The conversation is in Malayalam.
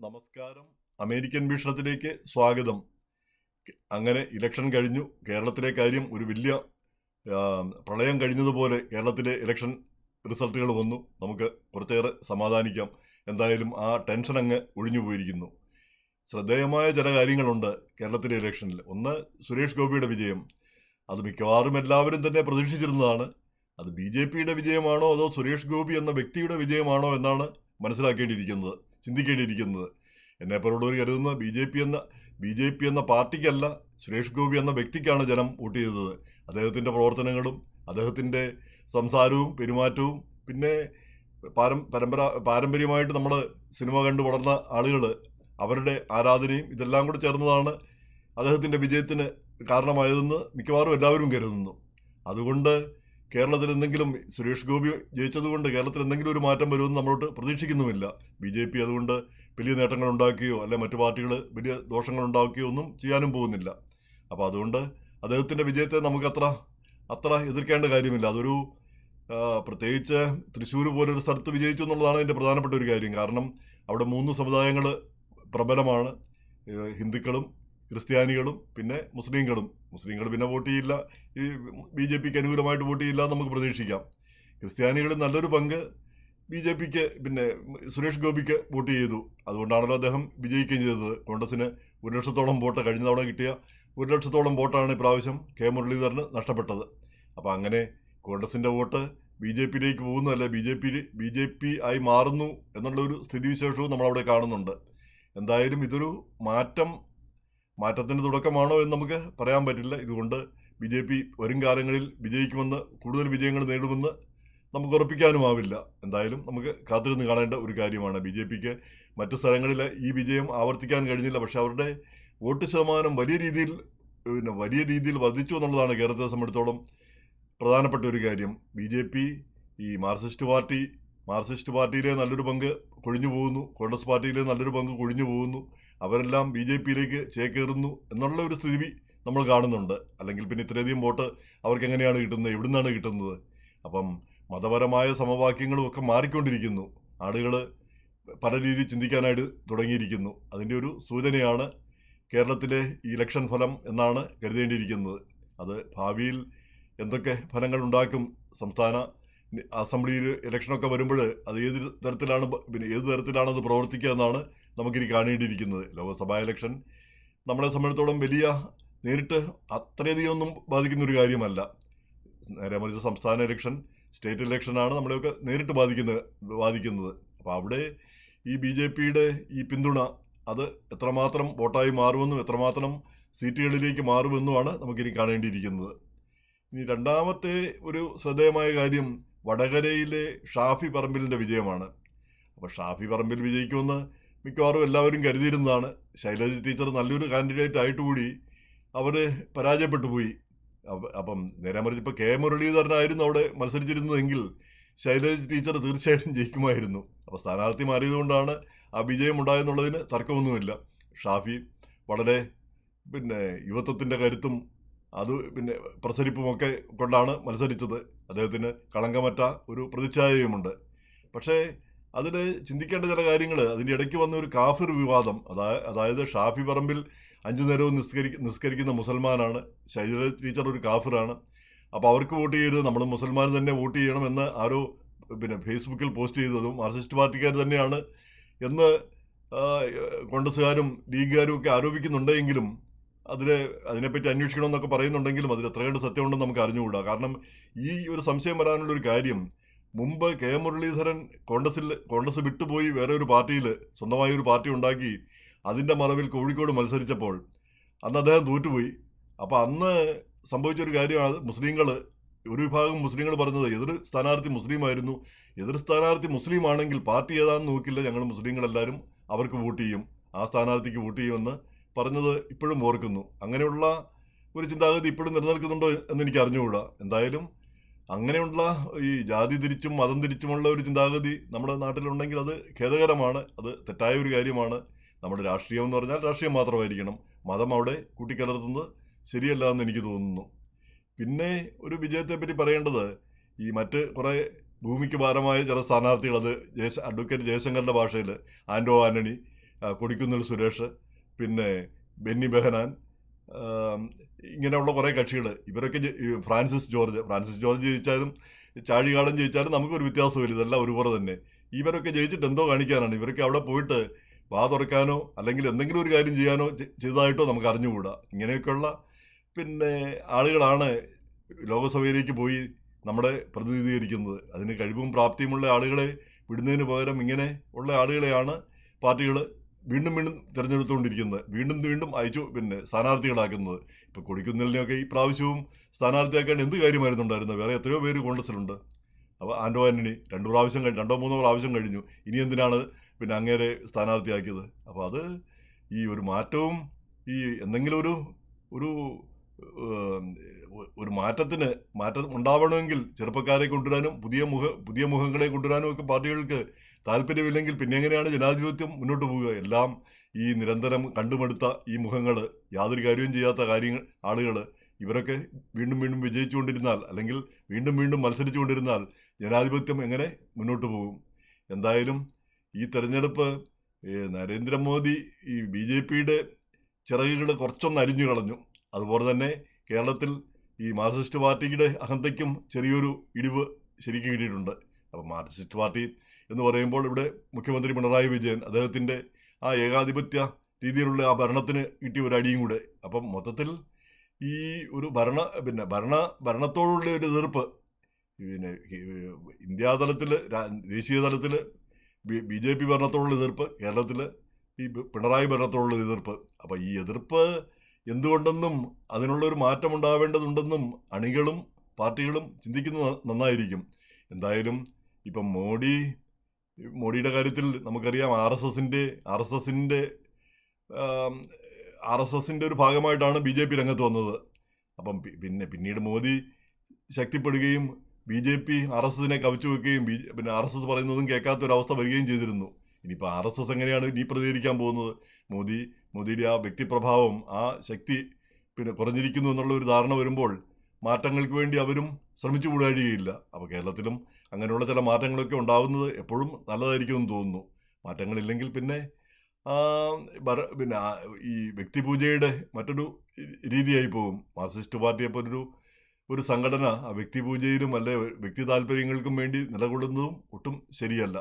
നമസ്കാരം. അമേരിക്കൻ വീക്ഷണത്തിലേക്ക് സ്വാഗതം. അങ്ങനെ ഇലക്ഷൻ കഴിഞ്ഞു. കേരളത്തിലെ കാര്യം ഒരു വലിയ പ്രളയം കഴിഞ്ഞതുപോലെ കേരളത്തിലെ ഇലക്ഷൻ റിസൾട്ടുകൾ വന്നു. നമുക്ക് കുറച്ചേറെ സമാധാനിക്കാം. എന്തായാലും ആ ടെൻഷൻ അങ്ങ് ഒഴിഞ്ഞു പോയിരിക്കുന്നു. ശ്രദ്ധേയമായ ചില കാര്യങ്ങളുണ്ട് കേരളത്തിലെ ഇലക്ഷനിൽ. ഒന്ന് സുരേഷ് ഗോപിയുടെ വിജയം. അത് മിക്കവാറും എല്ലാവരും തന്നെ പ്രതീക്ഷിച്ചിരുന്നതാണ്. അത് ബി ജെ പിയുടെ വിജയമാണോ അതോ സുരേഷ് ഗോപി എന്ന വ്യക്തിയുടെ വിജയമാണോ എന്നാണ് മനസ്സിലാക്കേണ്ടിയിരിക്കുന്നത്. ചിന്തിക്കേണ്ടിയിരിക്കുന്നത്. എന്നെപ്പോലുള്ളവർ കരുതുന്ന ബി ജെ പി എന്ന ബി ജെ പി എന്ന പാർട്ടിക്കല്ല സുരേഷ് ഗോപി എന്ന വ്യക്തിക്കാണ് ജനം വോട്ട് ചെയ്തത്. അദ്ദേഹത്തിന്റെ പ്രവർത്തനങ്ങളും അദ്ദേഹത്തിന്റെ സംസാരവും പെരുമാറ്റവും പിന്നെ പാരം പരമ്പര പാരമ്പര്യമായിട്ട് നമ്മൾ സിനിമ കണ്ടു വളർന്ന ആളുകൾ അവരുടെ ആരാധനയും ഇതെല്ലാം കൂടെ ചേർന്നതാണ് അദ്ദേഹത്തിന്റെ വിജയത്തിന് കാരണമായതെന്ന് മിക്കവാറും എല്ലാവരും കരുതുന്നു. അതുകൊണ്ട് കേരളത്തിൽ എന്തെങ്കിലും സുരേഷ് ഗോപി ജയിച്ചതുകൊണ്ട് കേരളത്തിൽ എന്തെങ്കിലും ഒരു മാറ്റം വരുമെന്ന് നമ്മളോട്ട് പ്രതീക്ഷിക്കുന്നുമില്ല. ബി ജെ പി അതുകൊണ്ട് വലിയ നേട്ടങ്ങൾ ഉണ്ടാക്കുകയോ അല്ലെ മറ്റു പാർട്ടികൾ വലിയ ദോഷങ്ങൾ ഉണ്ടാക്കുകയോ ഒന്നും ചെയ്യാനും പോകുന്നില്ല. അപ്പോൾ അതുകൊണ്ട് അദ്ദേഹത്തിന്റെ വിജയത്തെ നമുക്ക് അത്ര എതിർക്കേണ്ട കാര്യമില്ല. അതൊരു പ്രത്യേകിച്ച് തൃശ്ശൂർ പോലൊരു സ്ഥലത്ത് വിജയിച്ചു എന്നുള്ളതാണ് അതിന്റെ പ്രധാനപ്പെട്ട ഒരു കാര്യം. കാരണം അവിടെ മൂന്ന് സമുദായങ്ങൾ പ്രബലമാണ്. ഹിന്ദുക്കളും ക്രിസ്ത്യാനികളും പിന്നെ മുസ്ലിങ്ങളും. മുസ്ലിങ്ങൾ പിന്നെ വോട്ട് ചെയ്യില്ല. ഈ ബി ജെ പിക്ക് അനുകൂലമായിട്ട് വോട്ട് ചെയ്യില്ല നമുക്ക് പ്രതീക്ഷിക്കാം. ക്രിസ്ത്യാനികൾ നല്ലൊരു പങ്ക് ബി ജെ പിക്ക് പിന്നെ സുരേഷ് ഗോപിക്ക് വോട്ട് ചെയ്തു. അതുകൊണ്ടാണല്ലോ അദ്ദേഹം വിജയിക്കുകയും ചെയ്തത്. കോൺഗ്രസിന് ഒരു ലക്ഷത്തോളം വോട്ട് കഴിഞ്ഞ തവണ കിട്ടിയ ഒരു ലക്ഷത്തോളം വോട്ടാണ് ഇപ്രാവശ്യം കെ മുരളീധരന് നഷ്ടപ്പെട്ടത്. അപ്പോൾ അങ്ങനെ കോൺഗ്രസിന്റെ വോട്ട് ബി ജെ പിയിലേക്ക് പോകുന്നു അല്ലെ? B J P B J P ആയി മാറുന്നു എന്നുള്ളൊരു സ്ഥിതിവിശേഷവും നമ്മളവിടെ കാണുന്നുണ്ട്. എന്തായാലും ഇതൊരു മാറ്റം മാറ്റത്തിന്റെ തുടക്കമാണോ എന്ന് നമുക്ക് പറയാൻ പറ്റില്ല. ഇതുകൊണ്ട് ബി ജെ പി വരും കാലങ്ങളിൽ വിജയിക്കുമെന്ന് കൂടുതൽ വിജയങ്ങൾ നേടുമെന്ന് നമുക്ക് ഉറപ്പിക്കാനുമാവില്ല എന്തായാലും നമുക്ക് കാത്തിരുന്ന് കാണേണ്ട ഒരു കാര്യമാണ്. ബി ജെ പിക്ക് മറ്റു സ്ഥലങ്ങളിൽ ഈ വിജയം ആവർത്തിക്കാൻ കഴിഞ്ഞില്ല. പക്ഷെ അവരുടെ വോട്ട് ശതമാനം വലിയ രീതിയിൽ പിന്നെ വലിയ രീതിയിൽ വർദ്ധിച്ചു എന്നുള്ളതാണ് കേരളത്തെ സംബന്ധിച്ചിടത്തോളം പ്രധാനപ്പെട്ട ഒരു കാര്യം. ബി ജെ പി ഈ മാർക്സിസ്റ്റ് പാർട്ടി മാർക്സിസ്റ്റ് പാർട്ടിയിലെ നല്ലൊരു പങ്ക് കൊഴിഞ്ഞു പോകുന്നു. കോൺഗ്രസ് പാർട്ടിയിലെ നല്ലൊരു പങ്ക് കൊഴിഞ്ഞു പോകുന്നു. അവരെല്ലാം ബി ജെ പിയിലേക്ക് ചേക്കേറുന്നു എന്നുള്ള ഒരു സ്ഥിതി നമ്മൾ കാണുന്നുണ്ട്. അല്ലെങ്കിൽ പിന്നെ ഇത്രയധികം വോട്ട് അവർക്ക് എങ്ങനെയാണ് കിട്ടുന്നത്? എവിടുന്നാണ് കിട്ടുന്നത്? അപ്പം മതപരമായ സമവാക്യങ്ങളും ഒക്കെ മാറിക്കൊണ്ടിരിക്കുന്നു. ആളുകൾ പല രീതിയിൽ ചിന്തിക്കാനായിട്ട് തുടങ്ങിയിരിക്കുന്നു. അതിന്റെ ഒരു സൂചനയാണ് കേരളത്തിലെ ഈ ഇലക്ഷൻ ഫലം എന്നാണ് കരുതേണ്ടിയിരിക്കുന്നത്. അത് ഭാവിയിൽ എന്തൊക്കെ ഫലങ്ങൾ ഉണ്ടാക്കും സംസ്ഥാന അസംബ്ലിയിൽ ഇലക്ഷനൊക്കെ വരുമ്പോൾ അത് ഏത് തരത്തിലാണ് പിന്നെ ഏത് തരത്തിലാണ് അത് പ്രവർത്തിക്കുക എന്നാണ് നമുക്കിനി കാണേണ്ടിയിരിക്കുന്നത് ലോക്സഭാ ഇലക്ഷൻ. നമ്മളെ സംബന്ധിച്ചോളം വലിയ നേരിട്ട് അത്രയധികം ഒന്നും ബാധിക്കുന്ന ഒരു കാര്യമല്ല. നേരെ മറിച്ച് സംസ്ഥാന ഇലക്ഷൻ സ്റ്റേറ്റ് ഇലക്ഷനാണ് നമ്മളെയൊക്കെ നേരിട്ട് ബാധിക്കുന്ന ബാധിക്കുന്നത്. അപ്പോൾ അവിടെ ഈ ബി ജെ പിയുടെ ഈ പിന്തുണ അത് എത്രമാത്രം വോട്ടായി മാറുമെന്നും എത്രമാത്രം സീറ്റുകളിലേക്ക് മാറുമെന്നുമാണ് നമുക്കിനി കാണേണ്ടിയിരിക്കുന്നത്. ഇനി രണ്ടാമത്തെ ഒരു ശ്രദ്ധേയമായ കാര്യം വടകരയിലെ ഷാഫി പറമ്പിലിന്റെ വിജയമാണ്. അപ്പോൾ ഷാഫി പറമ്പിൽ വിജയിക്കുമെന്ന് മിക്കവാറും എല്ലാവരും കരുതിയിരുന്നതാണ്. ശൈലജ ടീച്ചർ നല്ലൊരു കാൻഡിഡേറ്റ് ആയിട്ട് കൂടി അവർ പരാജയപ്പെട്ടു പോയി. അപ്പം നേരെ മറിച്ച് ഇപ്പോൾ കെ മുരളീധരനായിരുന്നു അവിടെ മത്സരിച്ചിരുന്നതെങ്കിൽ ശൈലജ ടീച്ചർ തീർച്ചയായിട്ടും ജയിക്കുമായിരുന്നു. അപ്പോൾ സ്ഥാനാർത്ഥി മാറിയതുകൊണ്ടാണ് ആ വിജയം ഉണ്ടായെന്നുള്ളതിന് തർക്കമൊന്നുമില്ല. ഷാഫി വളരെ പിന്നെ യുവത്വത്തിന്റെ കരുത്തും അത് പിന്നെ പ്രസരിപ്പുമൊക്കെ കൊണ്ടാണ് മത്സരിച്ചത്. അദ്ദേഹത്തിന് കളങ്കമറ്റ ഒരു പ്രതിച്ഛായയുമുണ്ട്. പക്ഷേ അതിൽ ചിന്തിക്കേണ്ട ചില കാര്യങ്ങൾ അതിന്റെ ഇടയ്ക്ക് വന്ന ഒരു കാഫിർ വിവാദം. അതായത് ഷാഫി പറമ്പിൽ അഞ്ചു നേരവും നിസ്കരി നിസ്കരിക്കുന്ന മുസൽമാനാണ്. ശൈലജ ടീച്ചർ ഒരു കാഫിറാണ്. അപ്പോൾ അവർക്ക് വോട്ട് ചെയ്യരുത്. നമ്മൾ മുസൽമാൻ തന്നെ വോട്ട് ചെയ്യണമെന്ന് ആരോ പിന്നെ ഫേസ്ബുക്കിൽ പോസ്റ്റ് ചെയ്തതും മാർക്സിസ്റ്റ് പാർട്ടിക്കാർ തന്നെയാണ് എന്ന് കോൺഗ്രസ്സുകാരും ലീഗുകാരും ഒക്കെ ആരോപിക്കുന്നുണ്ടെങ്കിലും അതിൽ അതിനെപ്പറ്റി അന്വേഷിക്കണമെന്നൊക്കെ പറയുന്നുണ്ടെങ്കിലും അതിൽ എത്ര കണ്ട് സത്യമുണ്ടെന്ന് നമുക്ക് അറിഞ്ഞുകൂടാ. കാരണം ഈ ഒരു സംശയം വരാനുള്ള ഒരു കാര്യം മുമ്പ് കെ മുരളീധരൻ കോൺഗ്രസിൽ കോൺഗ്രസ് വിട്ടുപോയി വേറെ ഒരു പാർട്ടിയിൽ സ്വന്തമായ ഒരു പാർട്ടി ഉണ്ടാക്കി അതിന്റെ മറവിൽ കോഴിക്കോട് മത്സരിച്ചപ്പോൾ അന്ന് അദ്ദേഹം തോറ്റുപോയി. അപ്പോൾ അന്ന് സംഭവിച്ചൊരു കാര്യമാണ് മുസ്ലിങ്ങൾ ഒരു വിഭാഗം മുസ്ലിങ്ങൾ പറഞ്ഞത് എതിർ സ്ഥാനാർത്ഥി മുസ്ലിം ആയിരുന്നു എതിർ സ്ഥാനാർത്ഥി മുസ്ലിം ആണെങ്കിൽ പാർട്ടി ഏതാണെന്ന് നോക്കില്ല ഞങ്ങൾ മുസ്ലിങ്ങളെല്ലാവരും അവർക്ക് വോട്ട് ചെയ്യും ആ സ്ഥാനാർത്ഥിക്ക് വോട്ട് ചെയ്യുമെന്ന് പറഞ്ഞത് ഇപ്പോഴും ഓർക്കുന്നു. അങ്ങനെയുള്ള ഒരു ചിന്താഗതി ഇപ്പോഴും നിലനിൽക്കുന്നുണ്ടോ എന്ന് എനിക്ക് അറിഞ്ഞുകൂടാ എന്തായാലും അങ്ങനെയുള്ള ഈ ജാതി തിരിച്ചും മതം തിരിച്ചുമുള്ള ഒരു ചിന്താഗതി നമ്മുടെ നാട്ടിലുണ്ടെങ്കിൽ അത് ഖേദകരമാണ് അത് തെറ്റായ ഒരു കാര്യമാണ്. നമ്മുടെ രാഷ്ട്രീയം എന്ന് പറഞ്ഞാൽ രാഷ്ട്രീയം മാത്രമായിരിക്കണം. മതം അവിടെ കൂട്ടിക്കലർത്തുന്നത് ശരിയല്ല എന്ന് എനിക്ക് തോന്നുന്നു. പിന്നെ ഒരു വിജയത്തെപ്പറ്റി പറയേണ്ടത് ഈ മറ്റ് കുറേ ഭൂമിക്ക് ഭാരമായ ചില സ്ഥാനാർത്ഥികൾ അത് ജയശ അഡ്വക്കേറ്റ് ജയശങ്കറിന്റെ ഭാഷയിൽ ആൻഡോ ആന്റണി കൊടിക്കുന്നിൽ സുരേഷ് പിന്നെ ബെന്നി ബെഹനാൻ ഇങ്ങനെയുള്ള കുറേ കക്ഷികൾ ഇവരൊക്കെ ഫ്രാൻസിസ് ജോർജ്. ഫ്രാൻസിസ് ജോർജ് ജയിച്ചാലും ചാഴികാടൻ ജയിച്ചാലും നമുക്കൊരു വ്യത്യാസമില്ല ഇതെല്ലാം ഒരുപോലെ തന്നെ. ഇവരൊക്കെ ജയിച്ചിട്ട് എന്തോ കാണിക്കാനാണ്. ഇവരൊക്കെ അവിടെ പോയിട്ട് വാ തുറക്കാനോ അല്ലെങ്കിൽ എന്തെങ്കിലും ഒരു കാര്യം ചെയ്യാനോ ചെയ്തതായിട്ടോ നമുക്ക് അറിഞ്ഞുകൂടാ. ഇങ്ങനെയൊക്കെയുള്ള പിന്നെ ആളുകളാണ് ലോകസഭയിലേക്ക് പോയി നമ്മളെ പ്രതിനിധീകരിക്കുന്നത്. അതിന് കഴിവും പ്രാപ്തിയുമുള്ള ആളുകളെ വിടുന്നതിന് പകരം ഇങ്ങനെ ഉള്ള ആളുകളെയാണ് പാർട്ടികൾ വീണ്ടും വീണ്ടും തിരഞ്ഞെടുത്തുകൊണ്ടിരിക്കുന്നത്. വീണ്ടും വീണ്ടും അയച്ചു പിന്നെ സ്ഥാനാർത്ഥികളാക്കുന്നത്. ഇപ്പോൾ കൊടിക്കുന്നിലിനെയൊക്കെ ഈ പ്രാവശ്യവും സ്ഥാനാർത്ഥിയാക്കാൻ എന്ത് കാര്യമായിരുന്നുണ്ടായിരുന്നത്? വേറെ എത്രയോ പേര് കോൺഗ്രസിലുണ്ട് അപ്പോൾ ആൻഡോ ആന്റണി രണ്ട് പ്രാവശ്യം കഴിഞ്ഞു രണ്ടോ മൂന്നോ പ്രാവശ്യം കഴിഞ്ഞു. ഇനി എന്തിനാണ് പിന്നെ അങ്ങേരെ സ്ഥാനാർത്ഥിയാക്കിയത്? അപ്പോൾ അത് ഈ ഒരു മാറ്റവും ഈ എന്തെങ്കിലും ഒരു ഒരു ഒരു മാറ്റത്തിന് മാറ്റം ഉണ്ടാവണമെങ്കിൽ ചെറുപ്പക്കാരെ കൊണ്ടുവരാനും പുതിയ മുഖ പുതിയ മുഖങ്ങളെ കൊണ്ടുവരാനും ഒക്കെ പാർട്ടികൾക്ക് താല്പര്യമില്ലെങ്കിൽ പിന്നെ എങ്ങനെയാണ് ജനാധിപത്യം മുന്നോട്ട് പോവുക? എല്ലാം ഈ നിരന്തരം കണ്ടുമടുത്ത ഈ മുഖങ്ങൾ യാതൊരു കാര്യവും ചെയ്യാത്ത കാര്യങ്ങൾ ആളുകൾ ഇവരൊക്കെ വീണ്ടും വീണ്ടും വിജയിച്ചുകൊണ്ടിരുന്നാൽ അല്ലെങ്കിൽ വീണ്ടും വീണ്ടും മത്സരിച്ചുകൊണ്ടിരുന്നാൽ ജനാധിപത്യം എങ്ങനെ മുന്നോട്ട് പോകും? എന്തായാലും ഈ തെരഞ്ഞെടുപ്പ് നരേന്ദ്രമോദി ഈ ബി ജെ പിയുടെ ചിറകുകൾ കുറച്ചൊന്ന് അരിഞ്ഞു കളഞ്ഞു. അതുപോലെ തന്നെ കേരളത്തിൽ ഈ മാർക്സിസ്റ്റ് പാർട്ടിയുടെ അഹന്തയ്ക്കും ചെറിയൊരു ഇടിവ് ശരിക്കും കിട്ടിയിട്ടുണ്ട്. അപ്പോൾ മാർക്സിസ്റ്റ് പാർട്ടി എന്ന് പറയുമ്പോൾ ഇവിടെ മുഖ്യമന്ത്രി പിണറായി വിജയൻ അദ്ദേഹത്തിന്റെ ആ ഏകാധിപത്യ രീതിയിലുള്ള ആ ഭരണത്തിന് കിട്ടിയ ഒരു അടിയും കൂടെ. അപ്പം മൊത്തത്തിൽ ഈ ഒരു ഭരണ പിന്നെ ഭരണ ഭരണത്തോടുള്ള ഒരു എതിർപ്പ് പിന്നെ ഇന്ത്യാ തലത്തിൽ ദേശീയ തലത്തിൽ ബി ജെ പി ഭരണത്തോടുള്ള എതിർപ്പ് കേരളത്തിൽ ഈ പിണറായി ഭരണത്തോടുള്ള എതിർപ്പ്. അപ്പം ഈ എതിർപ്പ് എന്തുകൊണ്ടെന്നും അതിനുള്ളൊരു മാറ്റം ഉണ്ടാവേണ്ടതുണ്ടെന്നും അണികളും പാർട്ടികളും ചിന്തിക്കുന്നത് നന്നായിരിക്കും. എന്തായാലും ഇപ്പം മോഡി മോഡിയുടെ കാര്യത്തിൽ നമുക്കറിയാം ആർ എസ് എസിന്റെ ആർ എസ് എസിന്റെ ആർ എസ് എസിന്റെ ഒരു ഭാഗമായിട്ടാണ് ബി ജെ പി രംഗത്ത് വന്നത്. അപ്പം പിന്നെ പിന്നീട് Modi ശക്തിപ്പെടുകയും B J P R S എസിനെ കവിച്ചു വെക്കുകയും ബി പിന്നെ ആർ എസ് എസ് പറയുന്നതും കേൾക്കാത്ത ഒരു അവസ്ഥ വരികയും ചെയ്തിരുന്നു. ഇനിയിപ്പോൾ ആർ എസ് എസ് എങ്ങനെയാണ് ഇനി പ്രതികരിക്കാൻ പോകുന്നത്? മോദി മോദിയുടെ ആ വ്യക്തിപ്രഭാവം ആ ശക്തി പിന്നെ കുറഞ്ഞിരിക്കുന്നു എന്നുള്ള ഒരു ധാരണ വരുമ്പോൾ മാറ്റങ്ങൾക്ക് വേണ്ടി അവരും ശ്രമിച്ചു കൂടാഴികയില്ല അപ്പോൾ കേരളത്തിലും അങ്ങനെയുള്ള ചില മാറ്റങ്ങളൊക്കെ ഉണ്ടാകുന്നത് എപ്പോഴും നല്ലതായിരിക്കുമെന്ന് തോന്നുന്നു. മാറ്റങ്ങളില്ലെങ്കിൽ പിന്നെ പിന്നെ ഈ വ്യക്തിപൂജയുടെ മറ്റൊരു രീതിയായി പോകും. മാർക്സിസ്റ്റ് പാർട്ടിയെ പോലൊരു ഒരു സംഘടന വ്യക്തിപൂജയിലും അല്ലെ വ്യക്തി താല്പര്യങ്ങൾക്കും വേണ്ടി നിലകൊള്ളുന്നതും ഒട്ടും ശരിയല്ല.